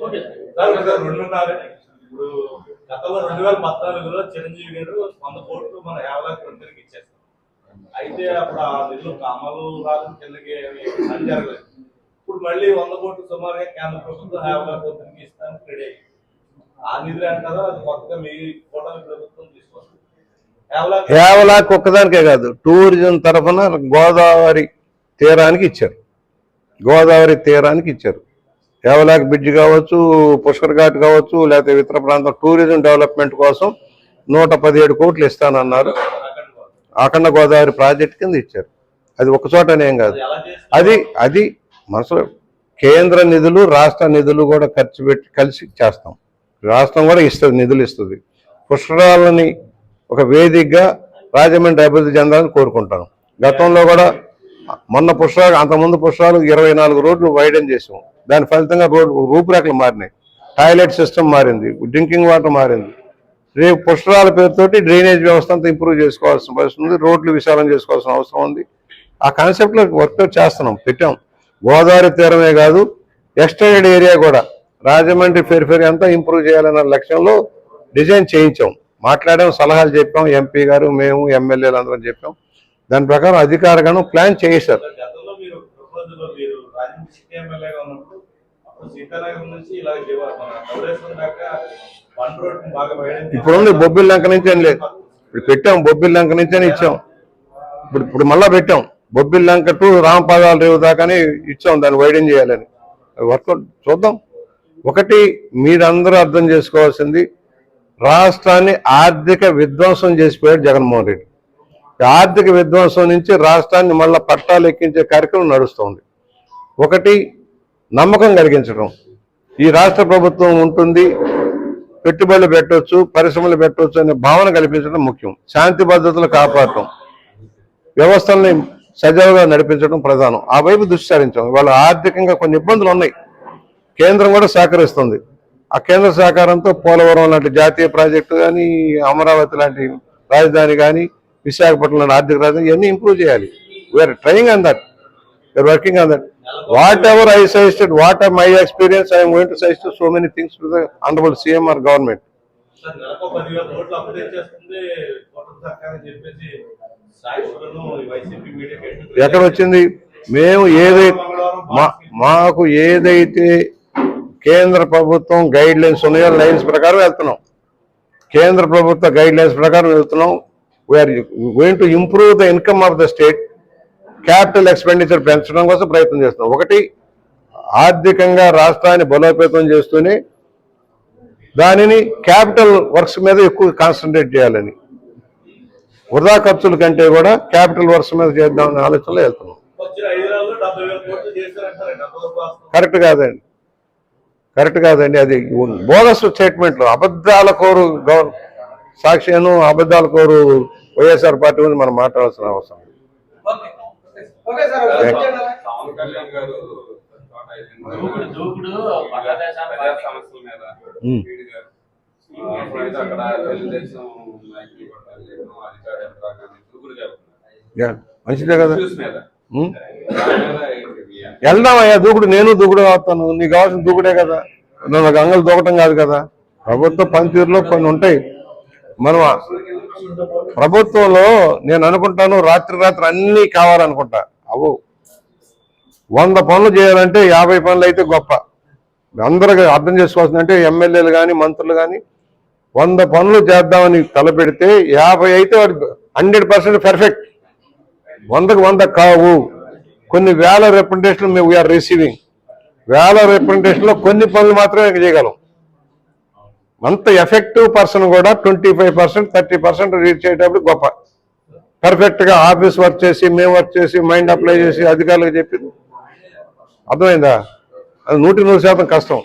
రెండున్నర ఇప్పుడు గతంలో రెండు వేల పద్నాలుగులో చిరంజీవి గారు వంద కోట్లు మన యాభై రెండుకి ఇచ్చారు అయితే అప్పుడు ఆ నిధులు అమలు రాదు కిందకి పని జరగలేదు. ఇప్పుడు మళ్ళీ వంద కోట్లు సుమారుగా కేంద్ర ప్రభుత్వం యాభై కోట్లకి ఇస్తానికి రెడీ అయ్యింది. ఆ నిధులు అంటారా? అది కొత్తగా మీ కూటమి ప్రభుత్వం తీసుకొస్తుంది. యాభై కేవలం ఒక్కదానికే కాదు టూరిజం తరఫున గోదావరి తీరానికి ఇచ్చారు. గోదావరి తీరానికి ఇచ్చారు. కేవలాక్ బ్రిడ్జ్ కావచ్చు పుష్కర్ ఘాట్ కావచ్చు లేకపోతే ఇతర ప్రాంతం టూరిజం డెవలప్మెంట్ కోసం నూట పదిహేడు కోట్లు ఇస్తానన్నారు. అఖండ గోదావరి ప్రాజెక్ట్ కింద ఇచ్చారు. అది ఒక చోటనేం కాదు. అది అది మనసులో కేంద్ర నిధులు రాష్ట్ర నిధులు కూడా ఖర్చు పెట్టి కలిసి చేస్తాం. రాష్ట్రం కూడా ఇస్తుంది నిధులు ఇస్తుంది. పుష్కరాలని ఒక వేదికగా రాజమండ్రి అభివృద్ధి చెందాలని కోరుకుంటాను. గతంలో కూడా మొన్న పుష్పాలు అంతకుముందు పుష్పాలు ఇరవై నాలుగు రోడ్లు వైడన్ చేసాం. దాని ఫలితంగా రోడ్డు రూపురేఖలు మారినాయి. టాయిలెట్ సిస్టమ్ మారింది డ్రింకింగ్ వాటర్ మారింది. రేపు పుష్కరాల పేరుతోటి డ్రైనేజ్ వ్యవస్థ అంతా ఇంప్రూవ్ చేసుకోవాల్సిన పరిస్థితి ఉంది రోడ్లు విశాలం చేసుకోవాల్సిన అవసరం ఉంది. ఆ కాన్సెప్ట్లో వర్కౌట్ చేస్తున్నాం పెట్టాం. గోదావరి తీరమే కాదు ఎక్స్టెండెడ్ ఏరియా కూడా. రాజమండ్రి ఫెరిఫెరీ అంతా ఇంప్రూవ్ చేయాలన్న లక్ష్యంలో డిజైన్ చేయించాం. మాట్లాడాం సలహాలు చెప్పాం ఎంపీ గారు మేము ఎమ్మెల్యేలు అందరం చెప్పాం. దాని ప్రకారం అధికారిగాను ప్లాన్ చేశారు. దాకా ఇప్పుడుంది బొబ్బిల్ లంక నుంచి ఏం లేదు. ఇప్పుడు పెట్టాం బొబ్బిల్ లంక నుంచే ఇచ్చాం. ఇప్పుడు ఇప్పుడు మళ్ళా పెట్టాం. బొబ్బిల్ లంక టు రామపాదాల రేవు దాకానే ఇచ్చాం దాన్ని వైడెన్ చేయాలని. వర్కౌట్ చూద్దాం. ఒకటి మీరందరూ అర్థం చేసుకోవాల్సింది రాష్ట్రాన్ని ఆర్థిక విధ్వంసం చేసిపోయాడు జగన్మోహన్ రెడ్డి. ఆర్థిక విధ్వంసం నుంచి రాష్ట్రాన్ని మళ్ళా పట్టాలు ఎక్కించే కార్యక్రమం నడుస్తుంది. ఒకటి నమ్మకం కలిగించడం. ఈ రాష్ట్ర ప్రభుత్వం ఉంటుంది పెట్టుబడులు పెట్టవచ్చు పరిశ్రమలు పెట్టవచ్చు అనే భావన కల్పించడం ముఖ్యం. శాంతి భద్రతలు కాపాడటం. వ్యవస్థల్ని సజావుగా నడిపించడం ప్రధానం. ఆ వైపు దృష్టి సారించాం. ఇవాళ ఆర్థికంగా కొన్ని ఇబ్బందులు ఉన్నాయి. కేంద్రం కూడా సహకరిస్తుంది. ఆ కేంద్ర సహకారంతో పోలవరం లాంటి జాతీయ ప్రాజెక్టు కానీ అమరావతి లాంటి రాజధాని కానీ విశాఖపట్నం లాంటి ఆర్థిక రాజధాని ఇవన్నీ ఇంప్రూవ్ చేయాలి. We're trying on that we're working on that whatever I suggested what are my experience I'm going to suggest so many things to the honourable CM or government ఎక్కడ వచ్చింది? మేము ఏదైతే మాకు ఏదైతే కేంద్ర ప్రభుత్వం గైడ్ లైన్స్ ఉన్నాయో లైన్స్ ప్రకారం వెళ్తున్నాం. కేంద్ర ప్రభుత్వ గైడ్ లైన్స్ ప్రకారం వెళ్తున్నాం. We're going to improve the income of the state capital expenditure పెంచడం కోసం ప్రయత్నం చేస్తున్నాం. ఒకటి ఆర్థికంగా రాష్ట్రాన్ని బలోపేతం చేస్తూనే దానిని క్యాపిటల్ వర్క్స్ మీద ఎక్కువ కాన్సన్ట్రేట్ చేయాలని. వృధా ఖర్చుల కంటే కూడా క్యాపిటల్ వర్క్స్ మీద చేద్దామనే ఆలోచనలో వెళ్తున్నాం. కరెక్ట్ కాదండి. కరెక్ట్ కాదండి. అది బోనస్ స్టేట్మెంట్లు అబద్ధాల కోరు గవర్నమెంట్ సాక్ష్యాను అబద్ధాల కోరు వైఎస్ఆర్ పార్టీ గురించి మనం మాట్లాడాల్సిన అవసరం మంచిదే కదా ఇష్యూస్ మీద ఉమ్. దాని మీద ఏంటి మీ వెళ్దాం అయ్యా దూకుడు నేను దూకుడు అవుతాను. నీకు కావాల్సిన దూకుడే కదా. నువ్వు గంగలు దూకటం కాదు కదా. ప్రభుత్వ పనితీరులో కొన్ని ఉంటాయి. మనం ప్రభుత్వంలో నేను అనుకుంటాను రాత్రి రాత్రి అన్నీ కావాలనుకుంటా. అవు. వంద పనులు చేయాలంటే యాభై పనులు అయితే గొప్ప. అందరూ అర్థం చేసుకోవాల్సింది అంటే ఎమ్మెల్యేలు కానీ మంత్రులు కానీ వంద పనులు చేద్దామని తలపెడితే యాభై అయితే హండ్రెడ్ పర్సెంట్ పర్ఫెక్ట్. వందకు వంద కావు. కొన్ని వేల రిప్రజెంటేషన్లు మేము వీఆర్ రిసీవింగ్ వేల రిప్రజెంటేషన్లో కొన్ని పనులు మాత్రమే చేయగలం. అంత ఎఫెక్టివ్ పర్సన్ కూడా twenty five percent thirty percent reach అయ్యేటప్పుడు గొప్ప. పర్ఫెక్ట్గా ఆఫీస్ వర్క్ చేసి మేము వర్క్ చేసి మైండ్ అప్లై చేసి అధికారులకు చెప్పింది అర్థమైందా? అది నూటి నూరు శాతం కష్టం.